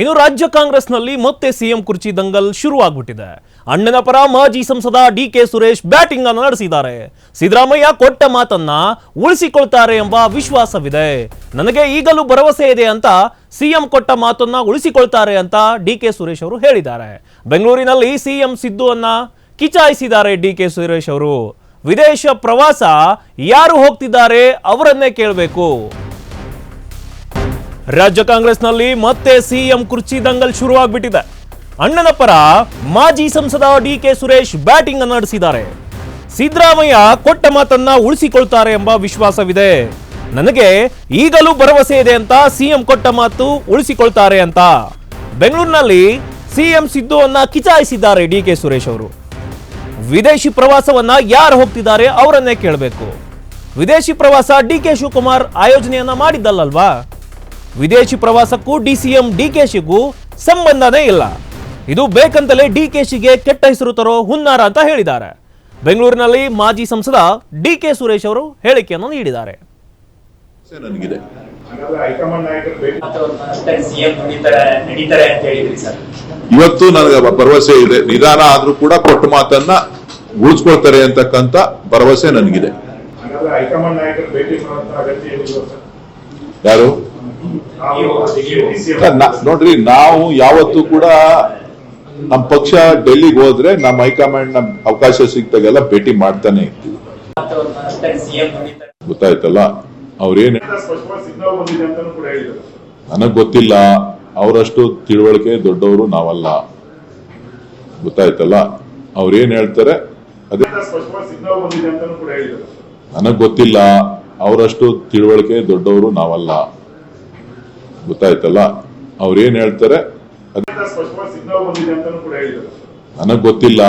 ಇನ್ನು ರಾಜ್ಯ ಕಾಂಗ್ರೆಸ್ನಲ್ಲಿ ಮತ್ತೆ ಸಿಎಂ ಕುರ್ಚಿ ದಂಗಲ್ ಶುರುವಾಗ್ಬಿಟ್ಟಿದೆ. ಅಣ್ಣನ ಪರ ಮಾಜಿ ಸಂಸದ ಡಿ ಕೆ ಸುರೇಶ್ ಬ್ಯಾಟಿಂಗ್ ಅನ್ನು ನಡೆಸಿದ್ದಾರೆ. ಸಿದ್ದರಾಮಯ್ಯ ಕೊಟ್ಟ ಮಾತನ್ನ ಉಳಿಸಿಕೊಳ್ತಾರೆ ಎಂಬ ವಿಶ್ವಾಸವಿದೆ. ನನಗೆ ಈಗಲೂ ಭರವಸೆ ಇದೆ ಅಂತ ಸಿಎಂ ಕೊಟ್ಟ ಮಾತನ್ನ ಉಳಿಸಿಕೊಳ್ತಾರೆ ಅಂತ ಡಿ ಕೆ ಸುರೇಶ್ ಅವರು ಹೇಳಿದ್ದಾರೆ. ಬೆಂಗಳೂರಿನಲ್ಲಿ ಸಿಎಂ ಸಿದ್ದು ಅನ್ನ ಕಿಚಾಯಿಸಿದ್ದಾರೆ ಡಿ ಕೆ ಸುರೇಶ್ ಅವರು. ವಿದೇಶ ಪ್ರವಾಸ ಯಾರು ಹೋಗ್ತಿದ್ದಾರೆ ಅವರನ್ನೇ ಕೇಳಬೇಕು. ರಾಜ್ಯ ಕಾಂಗ್ರೆಸ್ನಲ್ಲಿ ಮತ್ತೆ ಸಿಎಂ ಕುರ್ಚಿ ದಂಗಲ್ ಶುರುವಾಗ್ಬಿಟ್ಟಿದೆ. ಅಣ್ಣನ ಪರ ಮಾಜಿ ಸಂಸದ ಡಿ ಕೆ ಸುರೇಶ್ ಬ್ಯಾಟಿಂಗ್ ಅನ್ನು ನಡೆಸಿದ್ದಾರೆ. ಸಿದ್ದರಾಮಯ್ಯ ಕೊಟ್ಟ ಮಾತನ್ನ ಉಳಿಸಿಕೊಳ್ತಾರೆ ಎಂಬ ವಿಶ್ವಾಸವಿದೆ. ನನಗೆ ಈಗಲೂ ಭರವಸೆ ಇದೆ ಅಂತ ಸಿಎಂ ಕೊಟ್ಟ ಮಾತು ಉಳಿಸಿಕೊಳ್ತಾರೆ ಅಂತ. ಬೆಂಗಳೂರಿನಲ್ಲಿ ಸಿಎಂ ಸಿದ್ದು ಅನ್ನ ಕಿಚಾಯಿಸಿದ್ದಾರೆ ಡಿ ಕೆ ಸುರೇಶ್ ಅವರು. ವಿದೇಶಿ ಪ್ರವಾಸವನ್ನ ಯಾರು ಹೋಗ್ತಿದ್ದಾರೆ ಅವರನ್ನೇ ಕೇಳಬೇಕು. ವಿದೇಶಿ ಪ್ರವಾಸ ಡಿ ಕೆ ಶಿವಕುಮಾರ್ ಆಯೋಜನೆಯನ್ನ ಮಾಡಿದ್ದಲ್ಲಲ್ವಾ? ವಿದೇಶಿ ಪ್ರವಾಸಕ್ಕೂ DCM C M D K ಶಿಗೂ ಸಂಬಂಧನೇ ಇಲ್ಲ. ಇದು ಬೇಕಂತಲೇ ಡಿಕೆಶಿಗೆ ಕೆಟ್ಟ ಹೆಸರು ತರೋ ಹುನ್ನಾರ ಅಂತ ಹೇಳಿದ್ದಾರೆ. ಬೆಂಗಳೂರಿನಲ್ಲಿ ಮಾಜಿ ಸಂಸದ ಡಿಕೆ ಸುರೇಶ್ ಅವರು ಹೇಳಿಕೆಯನ್ನು ನೀಡಿದ್ದಾರೆ. ಇವತ್ತು ನನಗೆ ಭರವಸೆ ಇದೆ. ನಿಧಾನ ಆದ್ರೂ ಕೂಡ ಕೊಟ್ಟ ಮಾತನ್ನ ಉಳಿಸ್ಕೊಳ್ತಾರೆ ಅಂತಕ್ಕಂತ ಭರವಸೆ ನನಗಿದೆ. ಯಾರು? ನೋಡ್ರಿ, ನಾವು ಯಾವತ್ತೂ ಕೂಡ ನಮ್ಮ ಪಕ್ಷ ಡೆಲ್ಲಿಗೆ ಹೋದ್ರೆ ನಮ್ಮ ಹೈಕಮಾಂಡ್ ನಮ್ ಅವಕಾಶ ಸಿಕ್ತಾಗೆಲ್ಲ ಭೇಟಿ ಮಾಡ್ತಾನೆ ಇರ್ತೀವಿ. ಗೊತ್ತಾಯ್ತಲ್ಲ? ಅವ್ರೇನ್ ನನಗ್ ಗೊತ್ತಿಲ್ಲ. ಅವರಷ್ಟು ತಿಳುವಳಿಕೆ ದೊಡ್ಡವರು ನಾವಲ್ಲ. ಗೊತ್ತಾಯ್ತಲ್ಲ? ಅವ್ರೇನ್ ಹೇಳ್ತಾರೆ? ಅದೇ ನನಗ್ ಗೊತ್ತಿಲ್ಲ. ಅವರಷ್ಟು ತಿಳುವಳಿಕೆ ದೊಡ್ಡವರು ನಾವಲ್ಲ. ಗೊತ್ತಾಯ್ತಲ್ಲ? ಹೇಳ್ತಾರೆ? ಅಂತಾನೂ ಕೂಡ ಹೇಳಿದರು. ನನಗ್ ಗೊತ್ತಿಲ್ಲ.